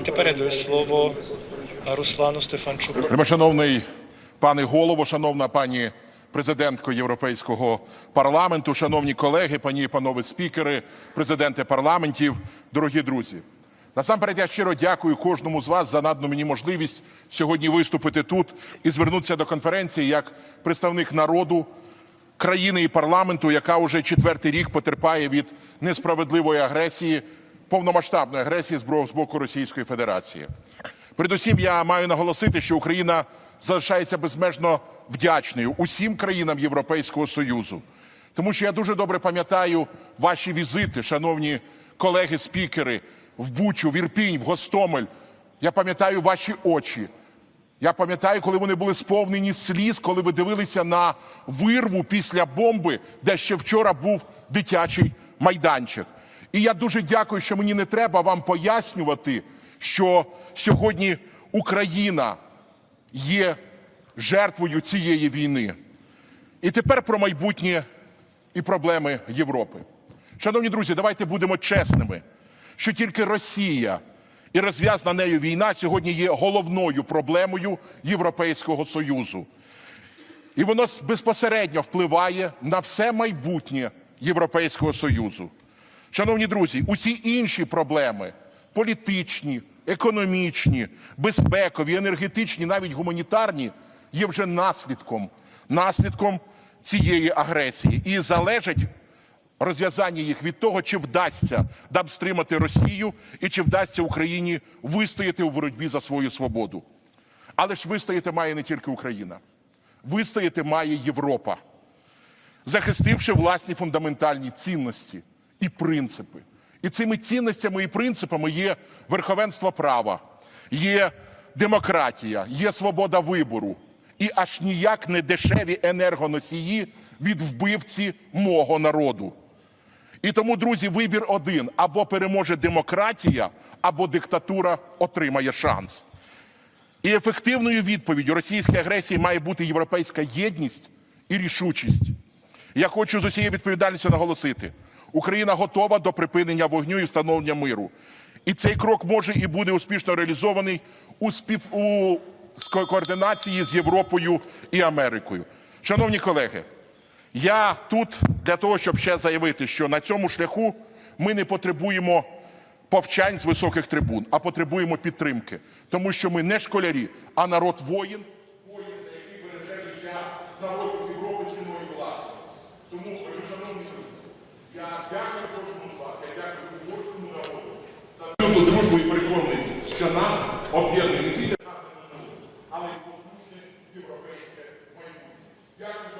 І тепер я даю слово Руслану Стефанчуку. Вельмишановний пане голово, шановна пані президентко Європейського парламенту, шановні колеги, пані і панове спікери, президенти парламентів, дорогі друзі. Насамперед, я щиро дякую кожному з вас за надану мені можливість сьогодні виступити тут і звернутися до конференції як представник народу, країни і парламенту, яка вже четвертий рік потерпає від несправедливої агресії, повномасштабної агресії з боку Російської Федерації. Передусім, я маю наголосити, що Україна залишається безмежно вдячною усім країнам Європейського Союзу, тому що я дуже добре пам'ятаю ваші візити, шановні колеги-спікери, в Бучу, в Ірпінь, в Гостомель. Я пам'ятаю ваші очі. Я пам'ятаю, коли вони були сповнені сліз, коли ви дивилися на вирву після бомби, де ще вчора був дитячий майданчик. І я дуже дякую, що мені не треба вам пояснювати, що сьогодні Україна є жертвою цієї війни. І тепер про майбутнє і проблеми Європи. Шановні друзі, давайте будемо чесними, що тільки Росія і розв'язана нею війна сьогодні є головною проблемою Європейського Союзу. І воно безпосередньо впливає на все майбутнє Європейського Союзу. Шановні друзі, усі інші проблеми політичні, економічні, безпекові, енергетичні, навіть гуманітарні, є вже наслідком, наслідком цієї агресії. І залежать розв'язання їх від того, чи вдасться нам стримати Росію і чи вдасться Україні вистояти у боротьбі за свою свободу. Але ж вистояти має не тільки Україна, вистояти має Європа, захистивши власні фундаментальні цінності і принципи. І цими цінностями і принципами є верховенство права, є демократія, є свобода вибору і аж ніяк не дешеві енергоносії від вбивці мого народу. І тому, друзі, вибір один: або переможе демократія, або диктатура отримає шанс. І ефективною відповіддю російської агресії має бути європейська єдність і рішучість. Я хочу з усією відповідальністю наголосити: Україна готова до припинення вогню і встановлення миру. І цей крок може і буде успішно реалізований у спів у координації з Європою і Америкою. Шановні колеги, я тут для того, щоб ще заявити, що на цьому шляху ми не потребуємо повчань з високих трибун, а потребуємо підтримки, тому що ми не школярі, а народ воїн, воїн, за який береже життя народу Європи ціною власності. Тому, шановні друзі, я дякую кожному з вас, я дякую угорському народу за всю ту дружбу і переконаний, що нас об'єднує не тільки але й потужне європейське майбутнє. Дякую за.